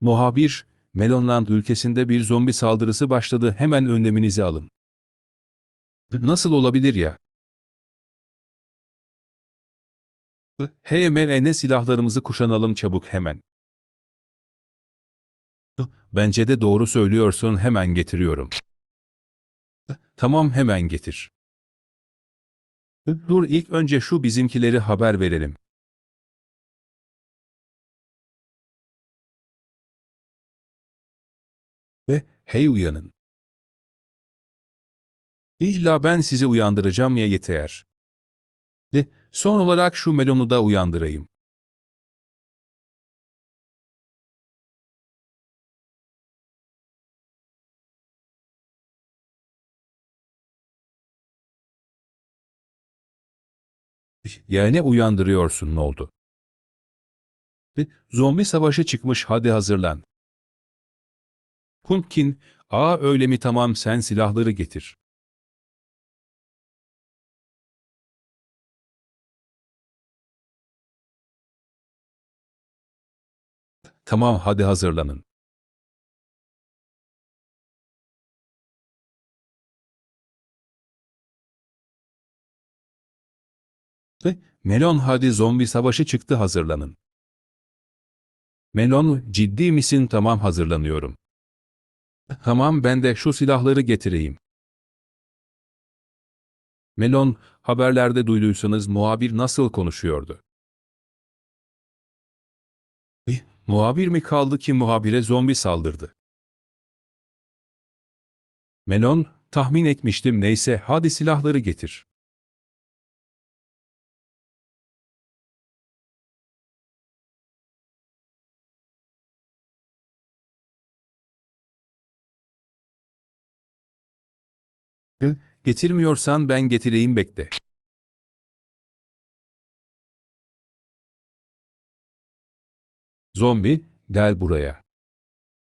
Muhabir, Melonland ülkesinde bir zombi saldırısı başladı hemen önleminizi alın. Nasıl olabilir ya? Hemen ne silahlarımızı kuşanalım çabuk hemen. Bence de doğru söylüyorsun hemen getiriyorum. Tamam hemen getir. Dur ilk önce şu bizimkileri haber verelim. Ve hey uyanın. İlla ben sizi uyandıracağım ya yeter. Ve son olarak şu melonu da uyandırayım. Yani uyandırıyorsun ne oldu? Ve zombi savaşı çıkmış hadi hazırlan. Pumpkin, aa öyle mi tamam sen silahları getir. Tamam hadi hazırlanın. Melon hadi zombi savaşı çıktı hazırlanın. Melon ciddi misin tamam hazırlanıyorum. Tamam ben de şu silahları getireyim. Melon haberlerde duyduysanız muhabir nasıl konuşuyordu? Eh, Muhabir mi kaldı ki muhabire zombi saldırdı? Melon, tahmin etmiştim neyse hadi silahları getir. Getirmiyorsan ben getireyim bekle. Zombi, gel buraya.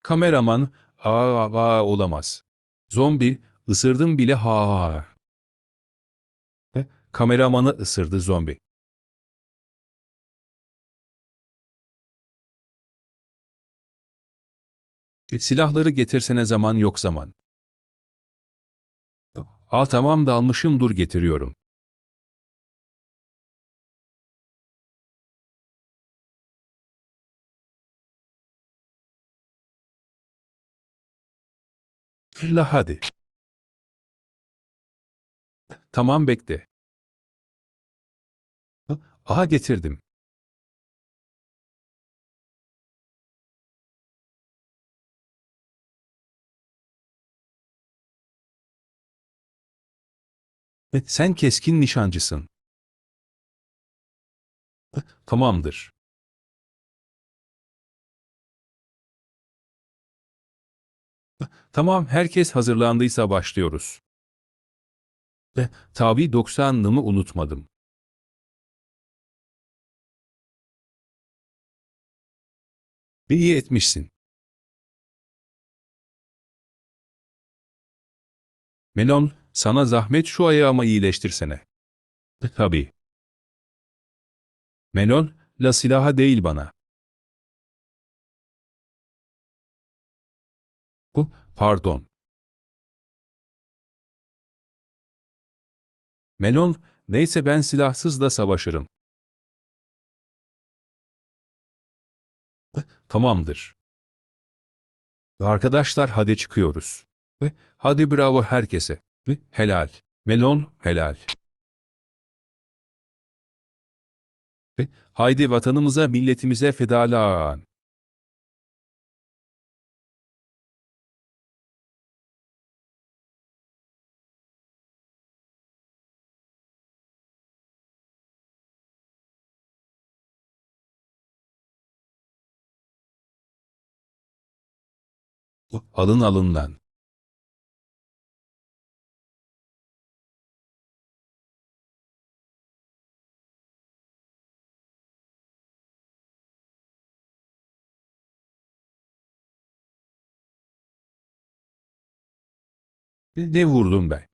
Kameraman, aa, aa olamaz. Zombi, ısırdım bile ha ha Kameramanı ısırdı zombi. E, Silahları getirsene zaman yok zaman. Aa tamam da almışım dur getiriyorum. La hadi. Tamam bekle. Aha getirdim. Sen keskin nişancısın. Tamamdır. Tamam, herkes hazırlandıysa başlıyoruz. Tabi 90'lımı unutmadım. İyi etmişsin. Melon, sana zahmet şu ayağımı iyileştirsene. Tabii. Melon, la silaha değil bana. Bu, pardon. Melon, neyse ben silahsız da savaşırım. Tamamdır. Arkadaşlar hadi çıkıyoruz. Ve hadi bravo herkese. Helal. Melon helal. Haydi vatanımıza milletimize fedalan. Alın alın lan. Ne vurdum ben?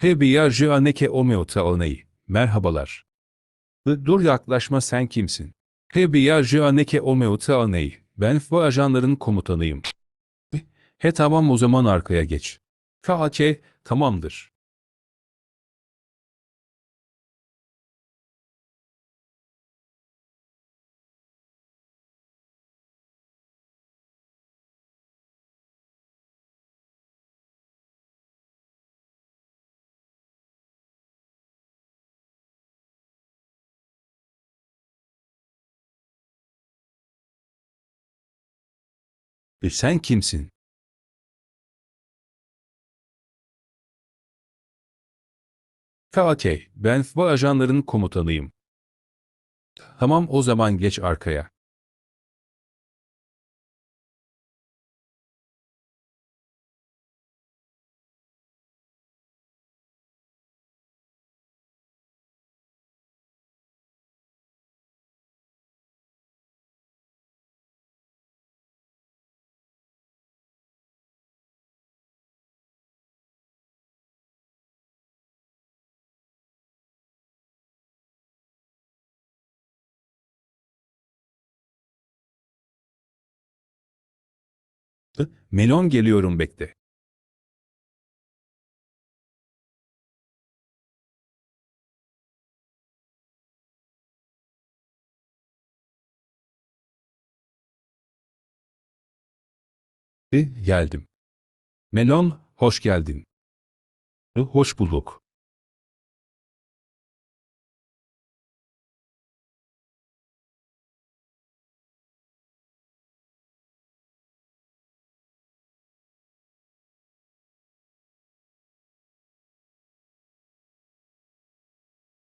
Hebiyacı aneke omeota onayı. Merhabalar. Dur yaklaşma sen kimsin? He biyacı aneke olmeuta aney. Ben bu ajanların komutanıyım. He tamam o zaman arkaya geç. Kaake tamamdır. E sen kimsin? Kaake, ben bu ajanların komutanıyım. Tamam o zaman geç arkaya. Melon geliyorum bekle. Geldim. Melon, hoş geldin. Hoş bulduk.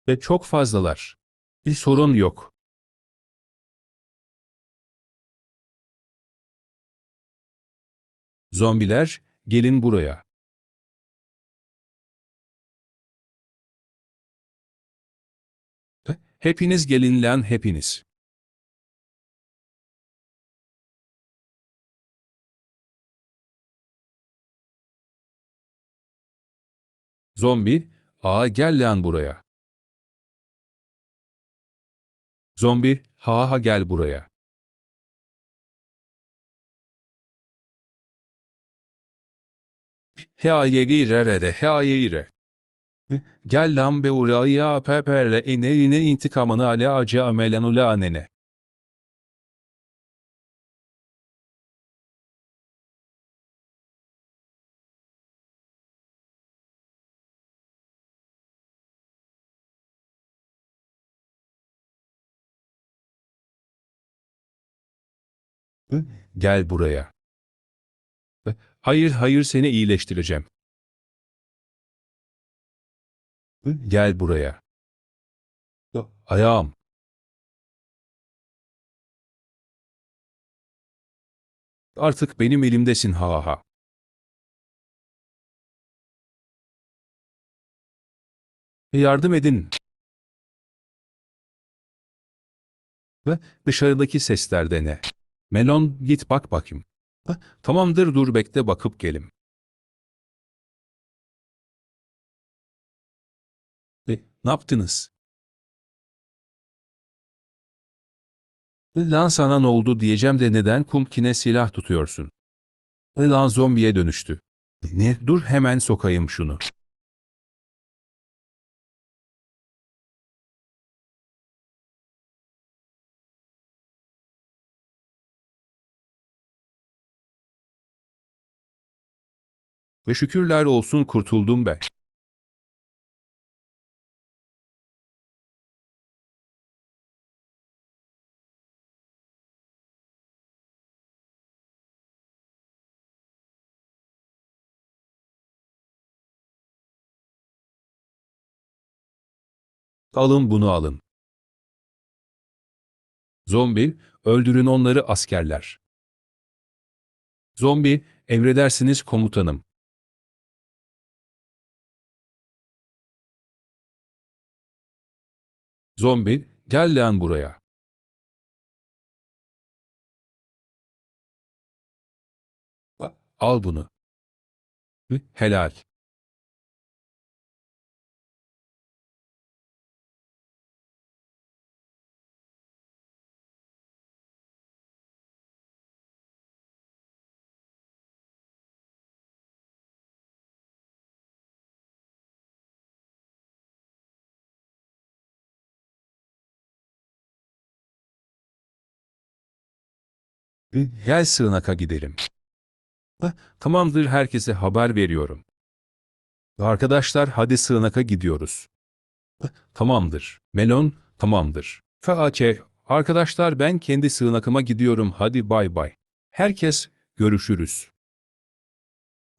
Ve çok fazlalar. Bir sorun yok. Zombiler, gelin buraya. Hepiniz gelin lan hepiniz. Zombi, aa gel lan buraya. Zombi, ha ha gel buraya. Hayırere, hayırere. Gel lan be uraya peperle ineğine intikamını ale acı amelanula anene. Gel buraya. Hayır hayır seni iyileştireceğim. Gel buraya. Ayağım. Artık benim elimdesin ha ha. Yardım edin. Ve dışarıdaki sesler de ne? Melon git bak bakayım. Ha, Tamamdır dur bekle bakıp gelim. E, ne yaptınız? E, Lan sana ne oldu diyeceğim de neden kumkine silah tutuyorsun? E, Lan zombiye dönüştü. Ne? Dur hemen sokayım şunu. Ve şükürler olsun kurtuldum be. Alın bunu alın. Zombi, öldürün onları askerler. Zombi, emredersiniz komutanım. Zombi, gel lan buraya. Al bunu. Helal. Gel sığınaka gidelim. "Ha, Tamamdır herkese haber veriyorum. Arkadaşlar hadi sığınaka gidiyoruz. "Ha, Tamamdır. Melon tamamdır. Faaçe arkadaşlar ben kendi sığınakıma gidiyorum hadi bay bay. Herkes görüşürüz.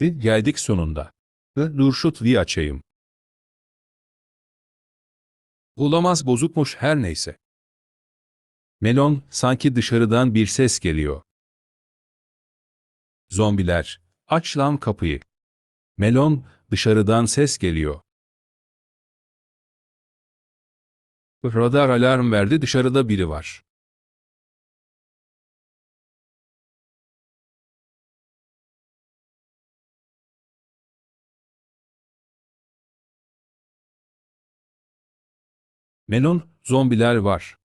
Geldik sonunda. Nurşut vi açayım. Olamaz bozukmuş her neyse. Melon sanki dışarıdan bir ses geliyor. Zombiler, aç lan kapıyı. Melon, dışarıdan ses geliyor. Radar alarm verdi dışarıda biri var. Melon, zombiler var.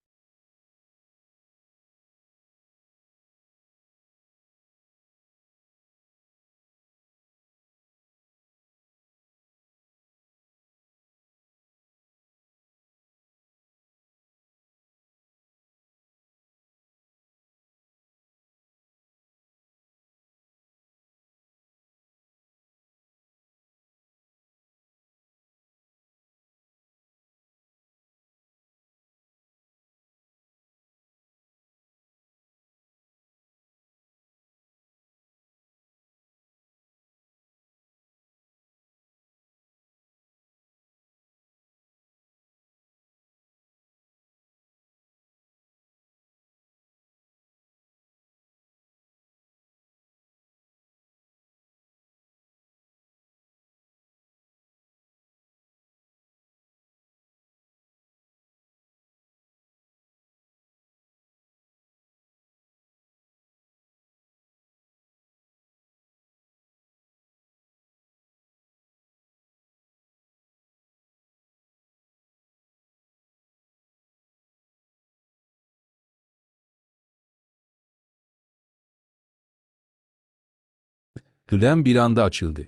Tülem bir anda açıldı.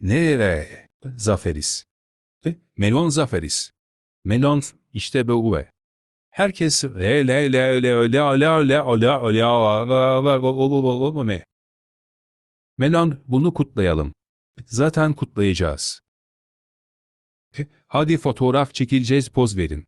Nereye? Zaferiz. E, Melon zaferiz. Melon işte bu ve. Herkes le le le le le le le le le Melon bunu kutlayalım. Zaten kutlayacağız. E, Hadi fotoğraf çekileceğiz poz verin.